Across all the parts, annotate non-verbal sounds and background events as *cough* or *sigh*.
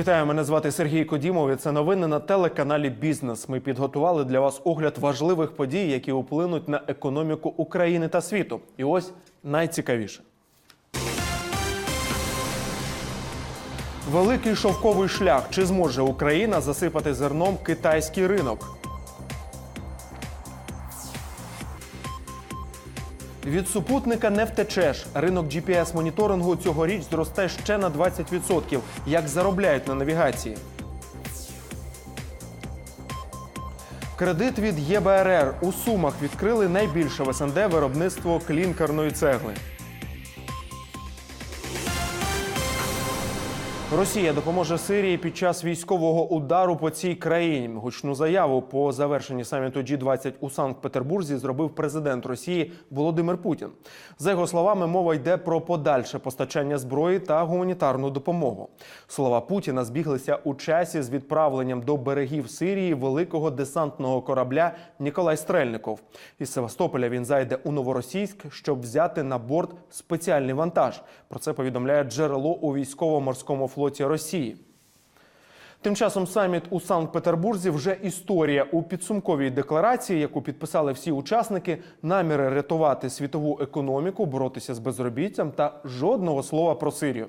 Вітаю, мене звати Сергій Кодімов. і Це новини на телеканалі Бізнес. Ми підготували для вас огляд важливих подій, які вплинуть на економіку України та світу. І ось найцікавіше. Великий шовковий шлях. Чи зможе Україна засипати зерном китайський ринок? Від супутника не втечеш. Ринок GPS-моніторингу цьогоріч зросте ще на 20%. Як заробляють на навігації? Кредит від ЄБРР у Сумах відкрили найбільше в СНД виробництво клінкерної цегли. Росія допоможе Сирії під час військового удару по цій країні. Гучну заяву по завершенні саміту G20 у Санкт-Петербурзі зробив президент Росії Володимир Путін. За його словами, мова йде про подальше постачання зброї та гуманітарну допомогу. Слова Путіна збіглися у часі з відправленням до берегів Сирії великого десантного корабля Ніколай Стрельников. Із Севастополя він зайде у Новоросійськ, щоб взяти на борт спеціальний вантаж. Про це повідомляє джерело у військово-морському флоті Росії. Тим часом саміт у Санкт-Петербурзі вже історія у підсумковій декларації, яку підписали всі учасники, наміри рятувати світову економіку, боротися з безробіттям та жодного слова про Сирію.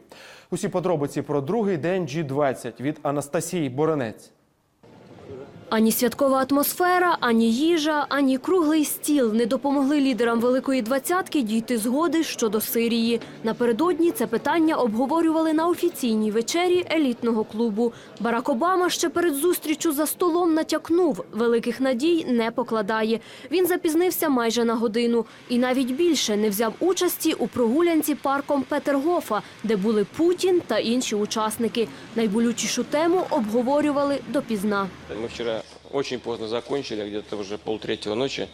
Усі подробиці про другий день G20 від Анастасії Боренець. Ані святкова атмосфера, ані їжа, ані круглий стіл не допомогли лідерам Великої Двадцятки дійти згоди щодо Сирії. Напередодні це питання обговорювали на офіційній вечері елітного клубу. Барак Обама ще перед зустрічю за столом натякнув, великих надій не покладає. Він запізнився майже на годину і навіть більше не взяв участі у прогулянці парком Петергофа, де були Путін та інші учасники. Найболючішу тему обговорювали допізна. Мы вчера очень поздно закончили, где-то уже полтретьего ночи.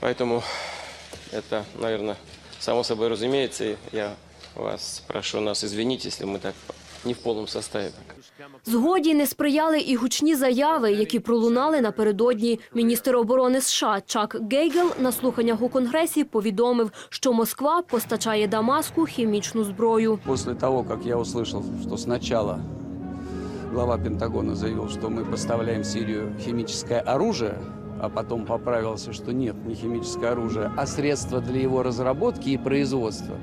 Поэтому это, наверное, само собой разумеется. И Я вас прошу нас извинить, если мы так не в полном составе. Згоді не сприяли і гучні заяви, які пролунали напередодні. Міністр оборони США Чак Гейгел на слуханнях у Конгресі повідомив, що Москва постачає Дамаску хімічну зброю. После того, как я услышал, что сначала глава Пентагона заявил, что мы поставляем в Сирию химическое оружие, а потом поправился, что нет, не химическое оружие, а средства для его разработки и производства.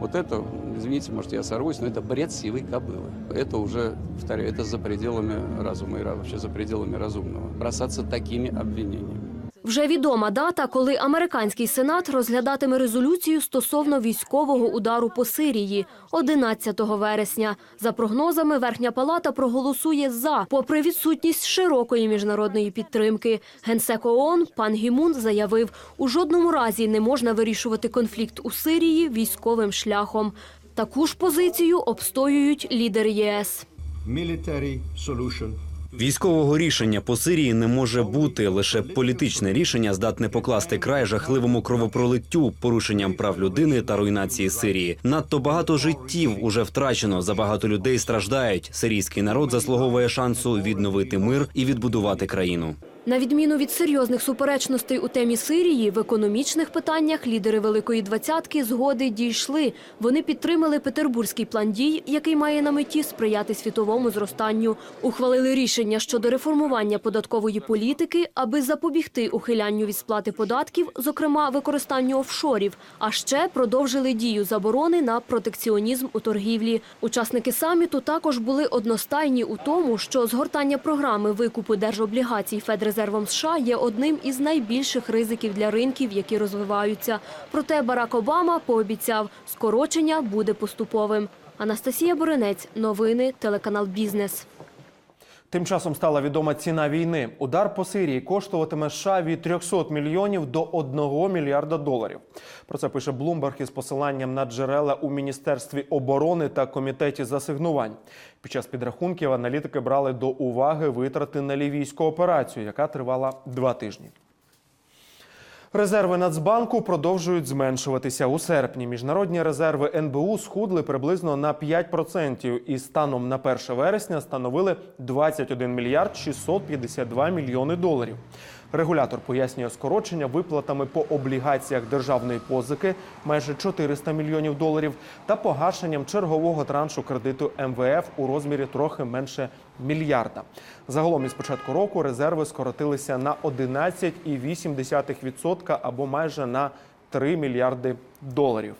Вот это, извините, может, я сорвусь, но это бред сивой кобылы. Это уже, повторяю, это за пределами разума и вообще за пределами разумного. Бросаться такими обвинениями. Вже відома дата, коли американський сенат розглядатиме резолюцію стосовно військового удару по Сирії 11 вересня. За прогнозами, Верхня Палата проголосує за, попри відсутність широкої міжнародної підтримки. Генсек ООН пан Гімун заявив, у жодному разі не можна вирішувати конфлікт у Сирії військовим шляхом. Таку ж позицію обстоюють лідери єС. military solution Військового рішення по Сирії не може бути лише політичне рішення здатне покласти край жахливому кровопролиттю, порушенням прав людини та руйнації Сирії. Надто багато життів уже втрачено. Забагато людей страждають. Сирійський народ заслуговує шансу відновити мир і відбудувати країну. На відміну від серйозних суперечностей у темі Сирії, в економічних питаннях лідери Великої Двадцятки згоди дійшли. Вони підтримали Петербурзький план дій, який має на меті сприяти світовому зростанню. Ухвалили рішення щодо реформування податкової політики, аби запобігти ухилянню від сплати податків, зокрема використанню офшорів. А ще продовжили дію заборони на протекціонізм у торгівлі. Учасники саміту також були одностайні у тому, що згортання програми викупу держоблігацій Федрезервом США є одним із найбільших ризиків для ринків, які розвиваються. Проте Барак Обама пообіцяв, скорочення буде поступовим. Анастасія Боринець, новини, телеканал Бізнес. Тим часом стала відома ціна війни. Удар по Сирії коштуватиме США від 300 мільйонів до 1 мільярда доларів. Про це пише Блумберг із посиланням на джерела у міністерстві оборони та комітеті засигнувань. асигнувань. Під час підрахунків аналітики брали до уваги витрати на лівійську операцію, яка тривала два тижні. Резерви Нацбанку продовжують зменшуватися у серпні. Міжнародні резерви НБУ схудли приблизно на 5% і станом на 1 вересня становили 21 мільярд 652 мільйони доларів. Регулятор пояснює скорочення виплатами по облігаціях державної позики майже 400 мільйонів доларів та погашенням чергового траншу кредиту МВФ у розмірі трохи менше мільярда. Загалом із початку року резерви скоротилися на 11,8% або майже на 3 мільярди доларів.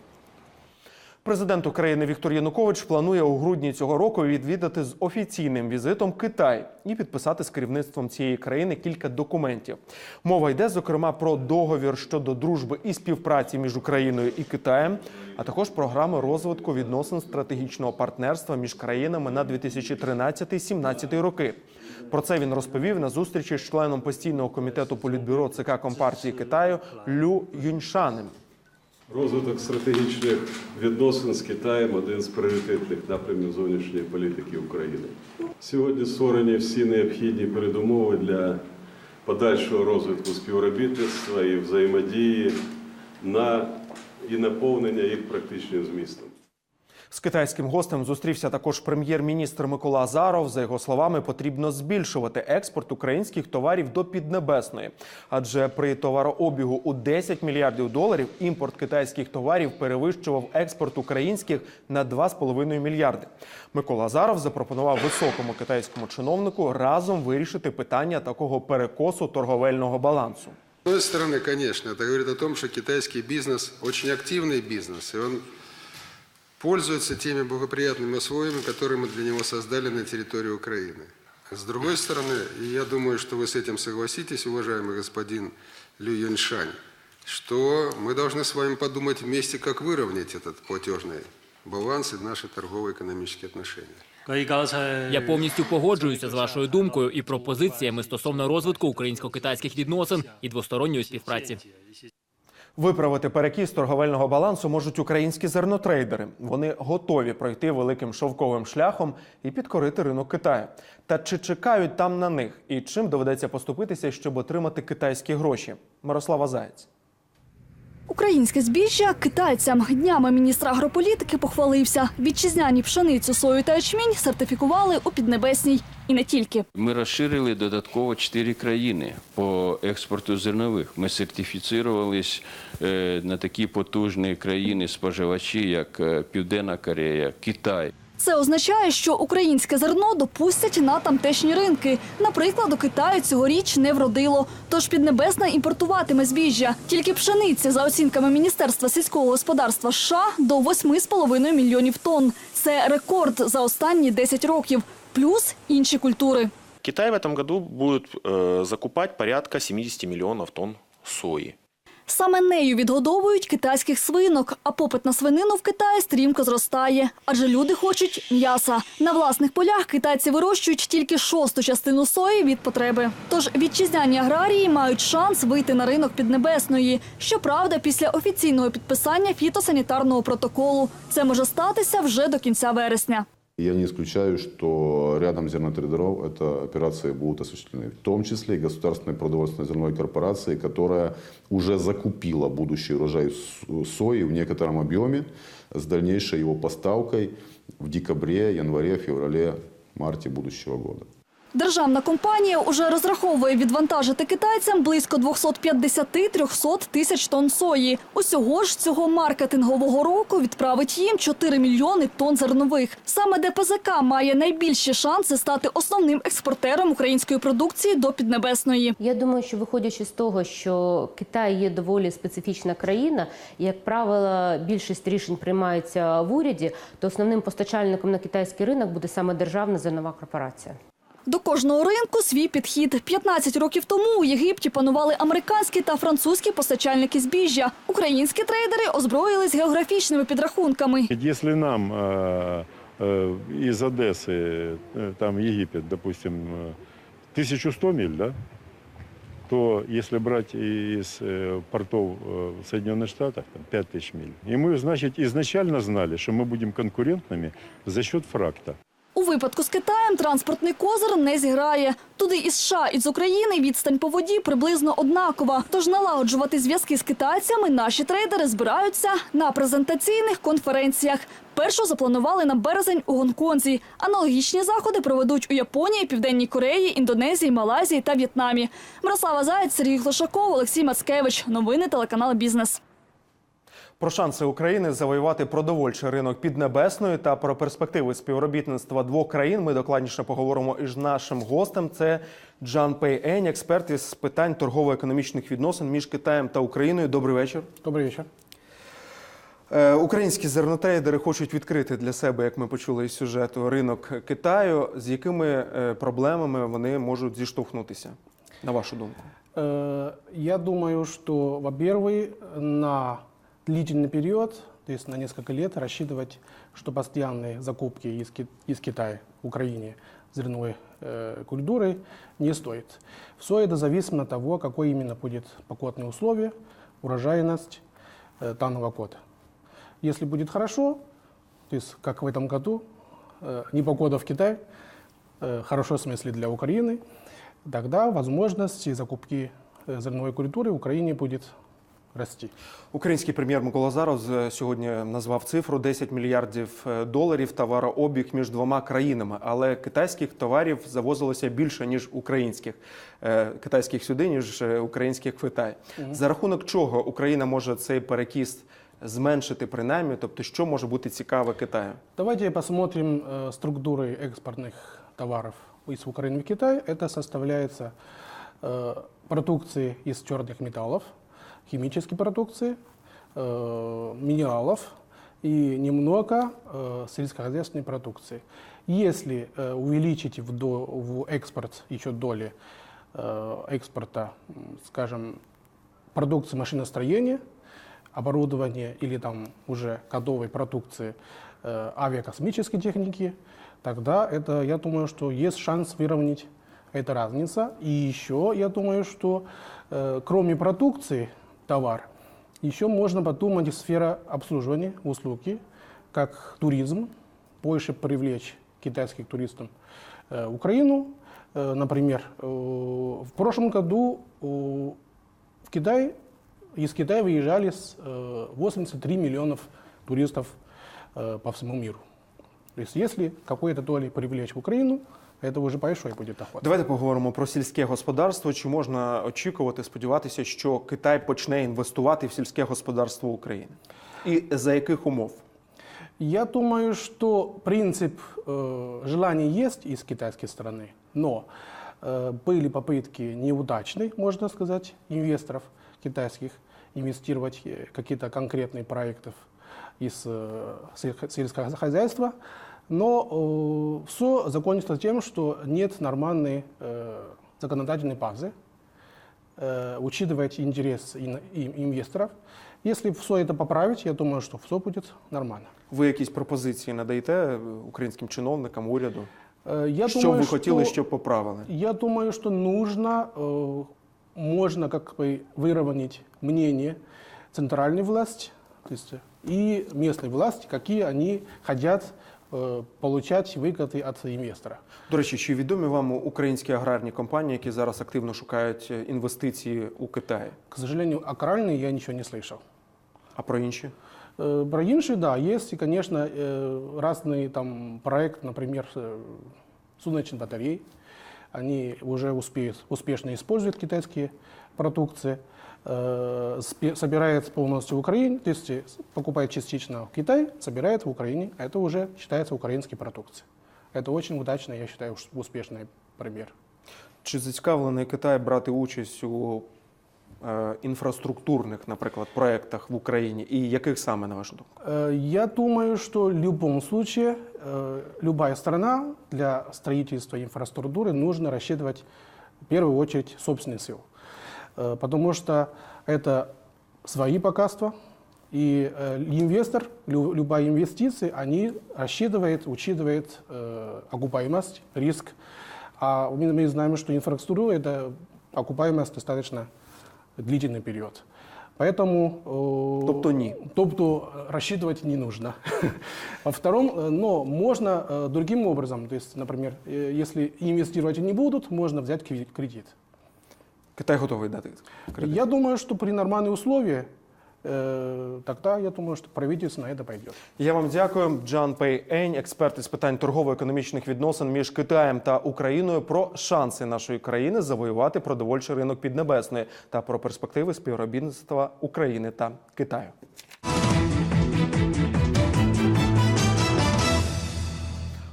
Президент України Віктор Янукович планує у грудні цього року відвідати з офіційним візитом Китай і підписати з керівництвом цієї країни кілька документів. Мова йде зокрема про договір щодо дружби і співпраці між Україною і Китаєм, а також програми розвитку відносин стратегічного партнерства між країнами на 2013-2017 роки. Про це він розповів на зустрічі з членом постійного комітету політбюро ЦК Компартії Китаю Лю Юньшанем. Розвиток стратегічних відносин з Китаєм один з пріоритетних напрямів зовнішньої політики України. Сьогодні створені всі необхідні передумови для подальшого розвитку співробітництва і взаємодії на і наповнення їх практичним змістом. З китайським гостем зустрівся також прем'єр-міністр Микола Азаров. За його словами, потрібно збільшувати експорт українських товарів до Піднебесної, адже при товарообігу у 10 мільярдів доларів імпорт китайських товарів перевищував експорт українських на 2,5 мільярди. Микола Азаров запропонував високому китайському чиновнику разом вирішити питання такого перекосу торговельного балансу. С одной стороны, конечно, это говорит о том, что китайский бизнес очень активный бизнес, и он пользуется теми благоприятными условиями, которые мы для него создали на территории Украины. С другой стороны, и я думаю, что вы с этим согласитесь, уважаемый господин Лю Юньшань, что мы должны с вами подумать вместе, как выровнять этот платежный баланс и наши торгово-экономические отношения. Я повністю погоджуюся з вашою думкою і пропозиціями стосовно розвитку українсько-китайських відносин і двосторонньої співпраці. Виправити перекіс торговельного балансу можуть українські зернотрейдери. Вони готові пройти великим шовковим шляхом і підкорити ринок Китаю. Та чи чекають там на них і чим доведеться поступитися, щоб отримати китайські гроші? Мирослава Заєць. Українське збіжжя китайцям днями міністр агрополітики похвалився. Вітчизняні пшеницю, сою та ячмінь сертифікували у Піднебесній. І не тільки. Ми розширили додатково чотири країни по експорту зернових. Ми сертифіцировались е, на такі потужні країни споживачі, як е, Південна Корея, Китай. Це означає, що українське зерно допустять на тамтешні ринки. Наприклад, у Китаю цьогоріч не вродило. Тож Піднебесна імпортуватиме збіжжя. Тільки пшениці, за оцінками Міністерства сільського господарства США, до 8,5 мільйонів тонн. Це рекорд за останні 10 років. Плюс інші культури. Китай в этом году будет э, закупать порядка 70 миллионов тонн сои. Саме нею відгодовують китайських свинок, а попит на свинину в Китаї стрімко зростає. Адже люди хочуть м'яса. На власних полях китайці вирощують тільки шосту частину сої від потреби. Тож вітчизняні аграрії мають шанс вийти на ринок Піднебесної. Щоправда, після офіційного підписання фітосанітарного протоколу. Це може статися вже до кінця вересня. Я не исключаю, что рядом зернотрейдеров эта операции будут осуществлены. В том числе и государственной продовольственной зерновой корпорации, которая уже закупила будущий урожай сои в некотором объеме с дальнейшей его поставкой в декабре, январе, феврале, марте будущего года. Державна компанія уже розраховує відвантажити китайцям близько 250-300 тисяч тонн сої. Усього ж цього маркетингового року відправить їм 4 мільйони тонн зернових. Саме ДПЗК має найбільші шанси стати основним експортером української продукції до Піднебесної. Я думаю, що виходячи з того, що Китай є доволі специфічна країна, як правило, більшість рішень приймаються в уряді, то основним постачальником на китайський ринок буде саме державна зернова корпорація. До кожного ринку свій підхід. 15 років тому у Єгипті панували американські та французькі постачальники збіжжя. Українські трейдери озброїлись географічними підрахунками. Если нам э, э, из Одессы, э, там Египет, допустим, э, 1100 миль, да, то если брать из э, портов э, в Соединенных Штатах, там 5000 миль. И мы, значит, изначально знали, что мы будем конкурентными за счет фракта. У випадку з Китаєм транспортний козир не зіграє. Туди із США і з України відстань по воді приблизно однакова. Тож налагоджувати зв'язки з китайцями наші трейдери збираються на презентаційних конференціях. Першу запланували на березень у Гонконзі. Аналогічні заходи проведуть у Японії, Південній Кореї, Індонезії, Малайзії та В'єтнамі. Мирослава Заєць, Сергій Глушаков, Олексій Мацкевич. Новини телеканал Бізнес. Про шанси України завоювати продовольчий ринок Піднебесної та про перспективи співробітництва двох країн ми докладніше поговоримо із нашим гостем. Це Джан Пей Ень, експерт із питань торгово-економічних відносин між Китаєм та Україною. Добрий вечір. Добрий вечір. Е, Українські зернотрейдери хочуть відкрити для себе, як ми почули із сюжету, ринок Китаю. З якими е, проблемами вони можуть зіштовхнутися, на вашу думку? Э, Я думаю, что, во-первых, на длительный период, то есть на несколько лет, рассчитывать, что постоянные закупки из, Ки- из Китая Украине зерновой э, культуры не стоит. Все это зависит от того, какое именно будет погодные условия, урожайность э, данного года. Если будет хорошо, то есть как в этом году, э, непогода в Китае, э, хорошо в смысле для Украины, тогда возможность закупки э, зерновой культуры в Украине будет расти. Український прем'єр Микола Зарос е, сьогодні назвав цифру 10 мільярдів е, доларів товарообіг між двома країнами, але китайських товарів завозилося більше ніж українських Е, китайських сюди, ніж е, українських в Китай. Мгм. За рахунок чого Україна може цей перекіс зменшити принаймні, тобто що може бути цікаве Китаю? Давайте посмотрим э, структуры экспортных товаров из Украины в Китай. Это составляется э, продукции из черных металлов, химической продукции, э, минералов и немного э, сельскохозяйственной продукции. Если э, увеличить в, до- в экспорт еще доли э, экспорта, скажем, продукции машиностроения, оборудования или там уже готовой продукции э, авиакосмической техники, тогда это, я думаю, что есть шанс выровнять эта разница. И еще я думаю, что э, кроме продукции товар, еще можно подумать сфера обслуживания, услуги, как туризм, больше привлечь китайских туристов э, Украину. Э, например, э, в прошлом году э, в Китай, из Китая выезжали с, э, 83 миллионов туристов э, по всему миру. То есть если какой-то доли привлечь в Украину, это уже большой будет доход. Давайте поговоримо про сільське господарство. Чи можна очікувати, сподіватися, що Китай почне інвестувати в сільське господарство України? І за яких умов? Я думаю, что принцип э, желания есть из китайской стороны, но э, были попытки неудачные, можно сказать, инвесторов китайских инвестировать э, какие-то конкретные проекты из э, сельско- сельского хозяйства, но все закончится тем, что нет нормальной э, законодательной базы, э, учитывать интерес ин- и- инвесторов. Если все это поправить, я думаю, что все будет нормально. Ви якісь пропозиції надаєте е, українським чиновникам, уряду? Э, Я що б думаю, ви хотіли, что- щоб поправили? Я думаю, что нужно, э, можно как бы выровнять мнение центральной власти то есть, э, и местной власти, какие они хотят э, получать выгоды от инвестора. До речі, чи відомі вам українські аграрні компанії, які зараз активно шукають е, інвестиції у Китаї? К сожалению, о коральной я ничего не слышал. А про інші? Э, Про инши, да, есть, и, конечно, э, разные там проект, например, э, солнечных батарей. Они уже успеют, успешно используют китайские продукции, э, спе- собирает полностью в Украине, то есть э, с- покупает частично в Китай, собирает в Украине, а это уже считается украинской продукцией. Это очень удачно, я считаю, уж- успешный пример. Чи зацікавлений Китай брати участь у е, інфраструктурних, наприклад, проєктах в Україні? І яких саме на вашу думку? Э, Я думаю, что в любом случае э, любая страна для строительства инфраструктуры нужно рассчитывать в первую очередь собственные силы. Э, Потому что это свои богатства, и э, инвестор, лю- любая инвестиция, они рассчитывает, учитывает э, окупаемость, риск. А мы, мы знаем, что инфраструктура – это окупаемость достаточно длительный период. Поэтому... э, Тобто ні. Тобто э, рассчитывать не нужно. *laughs* Во втором, но можно другим образом, то есть, например, если инвестировать не будут, можно взять кредит. Китай готовий дати кредит. Я думаю, что при нормальных условиях, э, тогда я думаю, что правительство на это пойдет. Я вам дякую. Джан Пей Ень, експерт із питань торгово-економічних відносин між Китаєм та Україною, про шанси нашої країни завоювати продовольчий ринок Піднебесної та про перспективи співробітництва України та Китаю.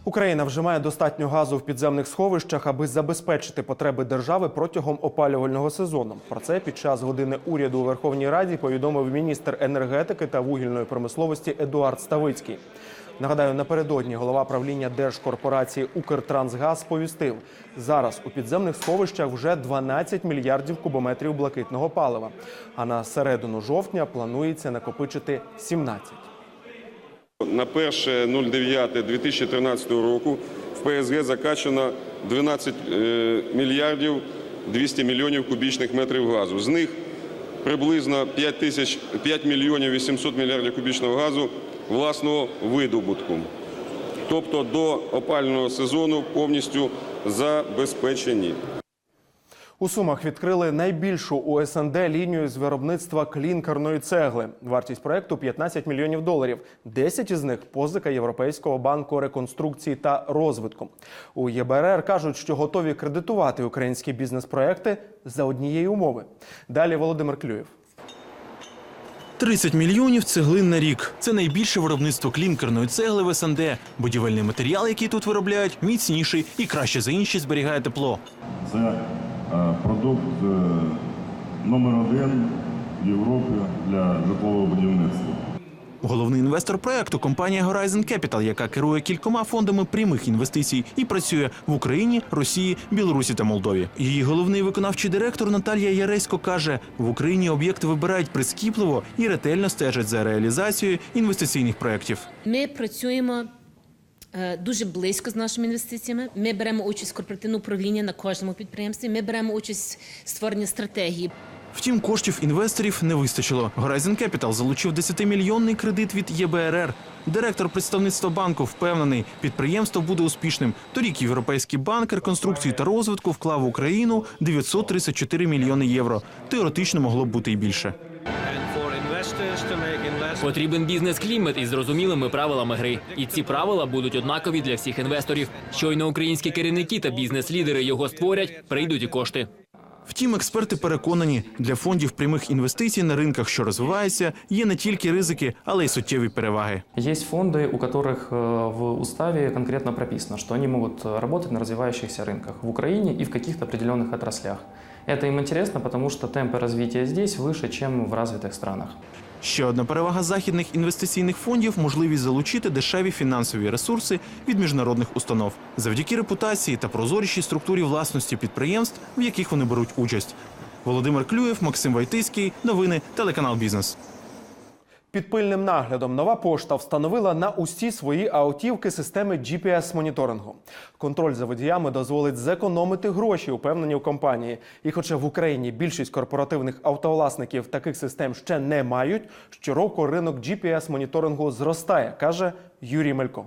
Україна вже має достатньо газу в підземних сховищах, аби забезпечити потреби держави протягом опалювального сезону. Про це під час години уряду у Верховній Раді повідомив міністр енергетики та вугільної промисловості Едуард Ставицький. Нагадаю, напередодні голова правління держкорпорації Укртрансгаз сповістив, зараз у підземних сховищах вже 12 мільярдів кубометрів блакитного палива. А на середину жовтня планується накопичити 17. На 1.09.2013 року в ПСГ закачано 12 е, мільярдів 200 мільйонів кубічних метрів газу. З них приблизно 5, тисяч, 5 мільйонів 800 мільярдів кубічного газу власного видобутку. Тобто до опального сезону повністю забезпечені. У Сумах відкрили найбільшу у СНД лінію з виробництва клінкерної цегли. Вартість проекту 15 мільйонів доларів. 10 із них позика Європейського банку реконструкції та розвитку. У ЄБРР кажуть, що готові кредитувати українські бізнес-проекти за однієї умови. Далі Володимир Клюєв. 30 мільйонів цеглин на рік. Це найбільше виробництво клінкерної цегли в СНД. Будівельний матеріал, який тут виробляють, міцніший і краще за інші зберігає тепло. Це продукт е, номер один в Європі для житлового будівництва. Головний інвестор проекту компанія Horizon Capital, яка керує кількома фондами прямих інвестицій і працює в Україні, Росії, Білорусі та Молдові. Її головний виконавчий директор Наталія Яресько каже: в Україні об'єкти вибирають прискіпливо і ретельно стежать за реалізацією інвестиційних проєктів. Ми працюємо е, дуже близько з нашими інвестиціями. Ми беремо участь в корпоративному управлінні на кожному підприємстві. Ми беремо участь в створенні стратегії. Втім, коштів інвесторів не вистачило. Horizon Capital залучив 10-мільйонний кредит від ЄБРР. Директор представництва банку впевнений, підприємство буде успішним. Торік Європейський банк реконструкції та розвитку вклав в Україну 934 мільйони євро. Теоретично могло б бути і більше. Потрібен бізнес-клімат із зрозумілими правилами гри. І ці правила будуть однакові для всіх інвесторів. Щойно українські керівники та бізнес-лідери його створять, прийдуть і кошти. Втім, експерти переконані, для фондів прямих інвестицій на ринках, що розвиваються, є не тільки ризики, але й суттєві переваги. Есть фонды, у которых э, в уставе конкретно прописано, что они могут э, работать на развивающихся рынках в Украине и в каких-то определенных отраслях. Это им интересно, потому что темпы развития здесь выше, чем в развитых странах. Ще одна перевага західних інвестиційних фондів можливість залучити дешеві фінансові ресурси від міжнародних установ завдяки репутації та прозорішій структурі власності підприємств, в яких вони беруть участь. Володимир Клюєв, Максим Вайтиський, новини, телеканал Бізнес. Під пильним наглядом нова пошта встановила на усі свої автівки системи GPS-моніторингу. Контроль за водіями дозволить зекономити гроші, упевнені у компанії. І хоча в Україні більшість корпоративних автовласників таких систем ще не мають, щороку ринок GPS-моніторингу зростає, каже Юрій Мелько.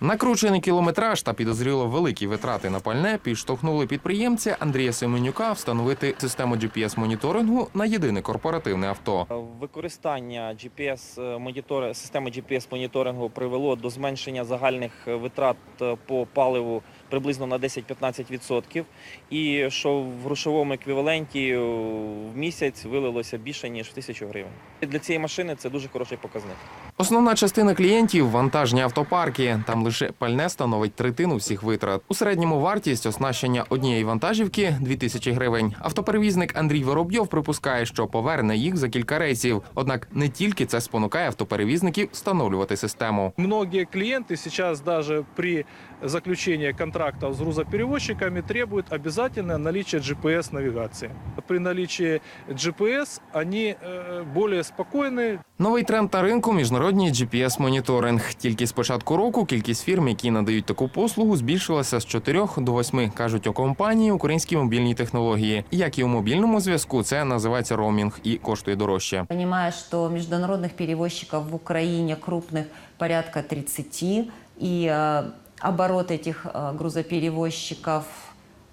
Накручений кілометраж та підозріло великі витрати на пальне підштовхнули підприємця Андрія Семенюка встановити систему GPS-моніторингу на єдине корпоративне авто. Використання GPS монітори системи GPS-моніторингу привело до зменшення загальних витрат е, по паливу приблизно на 10-15%. І що в грошовому еквіваленті в місяць вилилося більше ніж в тисячу гривень. Для цієї машини це дуже хороший показник. Основна частина клієнтів вантажні автопарки. Там лише пальне становить третину всіх витрат. У середньому вартість оснащення однієї вантажівки 2000 гривень. Автоперевізник Андрій Воробйов припускає, що поверне їх за кілька рейсів. Однак не тільки це спонукає автоперевізників встановлювати систему. Многие клиенты сейчас даже при заключении контрактов с грузоперевозчиками требуют обязательное наличие GPS-навигации. При наличии GPS они э, более спокойны, Новий тренд на ринку міжнародні міжнародні GPS-моніторинг. Тільки з початку року кількість фірм, які надають таку послугу, збільшилася з 4 до 8, кажуть у компанії українські мобільні технології. Як і у мобільному зв'язку, це називається роумінг і коштує дорожче. Понимая, что международных перевозчиков в Украине крупных порядка 30, и э, оборот этих э, грузоперевозчиков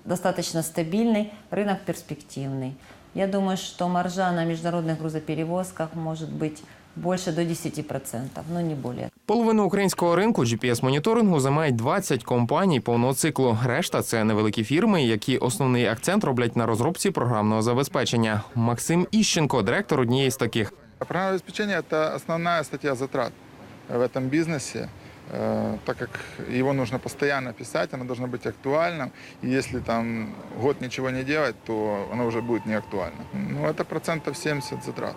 достаточно стабильный, рынок перспективный. Я думаю, что маржа на международных грузоперевозках может быть больше до 10%, но не более. Половину українського ринку GPS-моніторингу займають 20 компаній повного циклу. Решта це невеликі фірми, які основний акцент роблять на розробці програмного забезпечення. Максим Іщенко, директор однієї з таких. Программное обеспечение – это основная статья затрат в этом бизнесе, э, так как его нужно постоянно писать, оно должно быть актуальным. И если там год ничего не делать, то оно уже будет не актуально. Ну, это процентов 70 затрат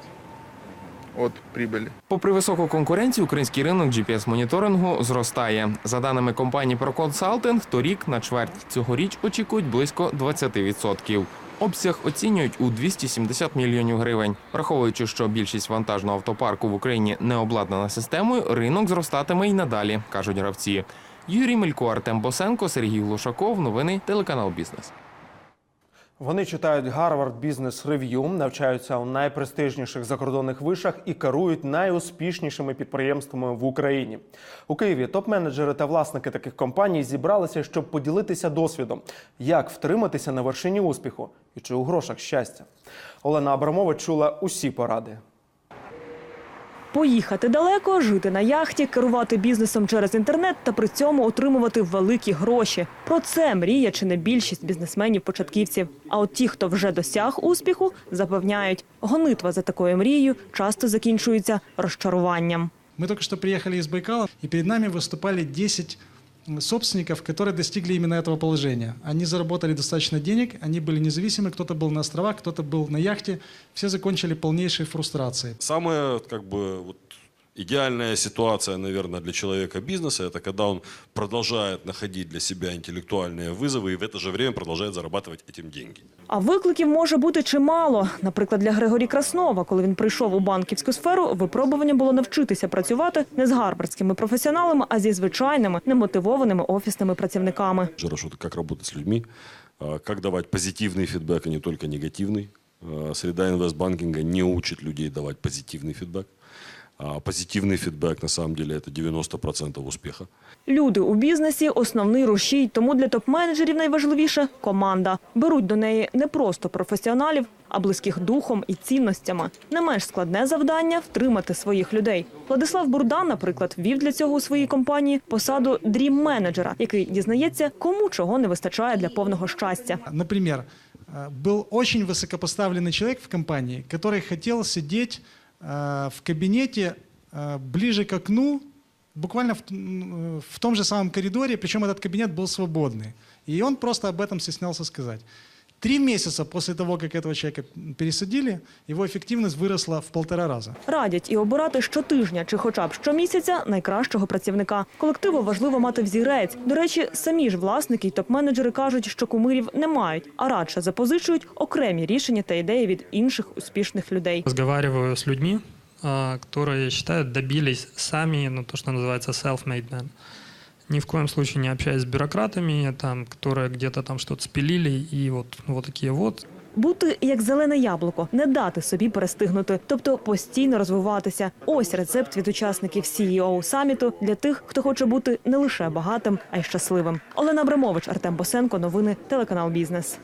от прибыли. Попри високу конкуренцію, український ринок GPS-моніторингу зростає. За даними компанії ProConsulting, торік на чверть цьогоріч очікують близько 20%. Обсяг оцінюють у 270 мільйонів гривень. Враховуючи, що більшість вантажного автопарку в Україні не обладнана системою, ринок зростатиме й надалі, кажуть гравці. Юрій Мелько, Артем Босенко, Сергій Глушаков. Новини телеканал Бізнес. Вони читають Гарвард Бізнес Рев'ю, навчаються у найпрестижніших закордонних вишах і керують найуспішнішими підприємствами в Україні. У Києві топ-менеджери та власники таких компаній зібралися, щоб поділитися досвідом, як втриматися на вершині успіху і чи у грошах щастя. Олена Абрамова чула усі поради. Поїхати далеко, жити на яхті, керувати бізнесом через інтернет та при цьому отримувати великі гроші. Про це мріє чи не більшість бізнесменів-початківців. А от ті, хто вже досяг успіху, запевняють, гонитва за такою мрією часто закінчується розчаруванням. Мы только что приехали из Байкала, и перед нами выступали 10 собственников, которые достигли именно этого положения. Они заработали достаточно денег, они были независимы, кто-то был на островах, кто-то был на яхте, все закончили полнейшей фрустрацией. Самая как бы вот идеальная ситуация, наверное, для человека бизнеса, это когда он продолжает находить для себя интеллектуальные вызовы и в это же время продолжает зарабатывать этим деньги. А викликів може бути чимало. Наприклад, для Григорі Краснова, коли він прийшов у банківську сферу, випробування було навчитися працювати не з гарвардськими професіоналами, а зі звичайними немотивованими офісними працівниками. Хорошо, как работать с людьми, а, как давать позитивный фидбэк, а не только негативный. А, Среда инвестбанкинга не учит людей давать позитивный фидбэк. А Позитивный фидбэк, на самом деле, это 90% успеха. Люди у бізнесі основний рушій, тому для топ-менеджерів найважливіше команда. Беруть до неї не просто професіоналів, а близьких духом і цінностями. Не менш складне завдання втримати своїх людей. Владислав Бурдан, наприклад, вів для цього у своїй компанії посаду дрім-менеджера, який дізнається, кому чого не вистачає для повного щастя. Например, э, был очень высокопоставленный человек в компании, который хотел сидеть э, в кабинете э, ближе к окну, буквально в, м, в том же самом коридоре, причем этот кабинет был свободный. И он просто об этом стеснялся сказать. Три месяца после того, как этого человека пересадили, его эффективность выросла в полтора раза. Радять і обирати щотижня чи хоча б щомісяця найкращого працівника. Колективу важливо мати взірець. До речі, самі ж власники й топ-менеджери кажуть, що кумирів не мають, а радше запозичують окремі рішення та ідеї від інших успішних людей. Разговариваю с людьми, а, которые, я считаю, добились сами, ну, то, что называется self-made man. Ни в коем случае не общаясь с бюрократами, там, которые где-то там что-то спилили, и вот, вот такие вот. Бути як зелене яблуко, не дати собі перестигнути, тобто постійно розвиватися. Ось рецепт від учасників CEO саміту для тих, хто хоче бути не лише багатим, а й щасливим. Олена Абрамович, Артем Босенко, новини, телеканал Бізнес.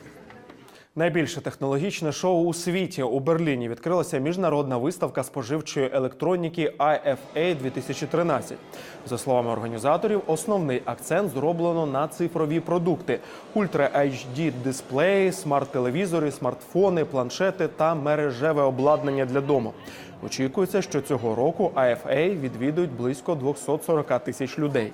Найбільше технологічне шоу у світі у Берліні відкрилася міжнародна виставка споживчої електроніки IFA 2013. За словами організаторів, основний акцент зроблено на цифрові продукти: ультра HD дисплеї, смарт-телевізори, смартфони, планшети та мережеве обладнання для дому. Очікується, що цього року IFA відвідують близько 240 тисяч людей.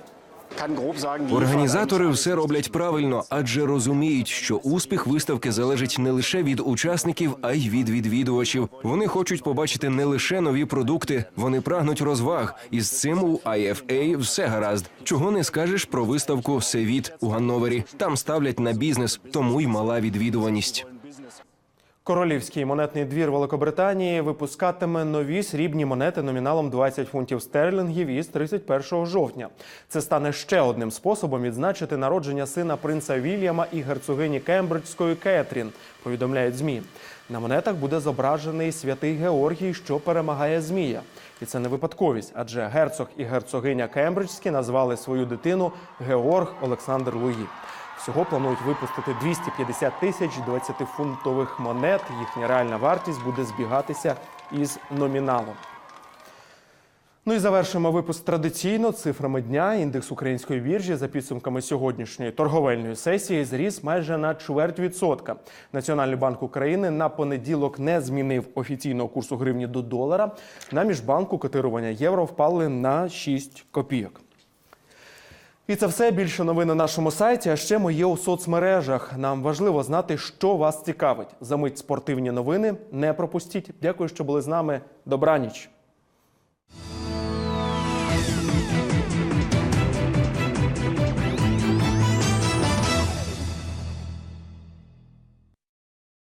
Організатори все роблять правильно, адже розуміють, що успіх виставки залежить не лише від учасників, а й від відвідувачів. Вони хочуть побачити не лише нові продукти, вони прагнуть розваг. І з цим у IFA все гаразд. Чого не скажеш про виставку Севіт у Ганновері. Там ставлять на бізнес, тому й мала відвідуваність. Королівський монетний двір Великобританії випускатиме нові срібні монети номіналом 20 фунтів стерлінгів із 31 жовтня. Це стане ще одним способом відзначити народження сина принца Вільяма і герцогині Кембриджської Кетрін. Повідомляють змі. На монетах буде зображений святий Георгій, що перемагає змія. І це не випадковість, адже герцог і герцогиня Кембриджські назвали свою дитину Георг Олександр Луї. Всього планують випустити 250 тисяч 20-фунтових монет. Їхня реальна вартість буде збігатися із номіналом. Ну і завершимо випуск традиційно цифрами дня. Індекс української біржі за підсумками сьогоднішньої торговельної сесії зріс майже на чверть відсотка. Національний банк України на понеділок не змінив офіційного курсу гривні до долара. На міжбанку котирування євро впали на 6 копійок. І це все більше новин на нашому сайті. А ще ми є у соцмережах. Нам важливо знати, що вас цікавить. Замить спортивні новини. Не пропустіть. Дякую, що були з нами. Добраніч.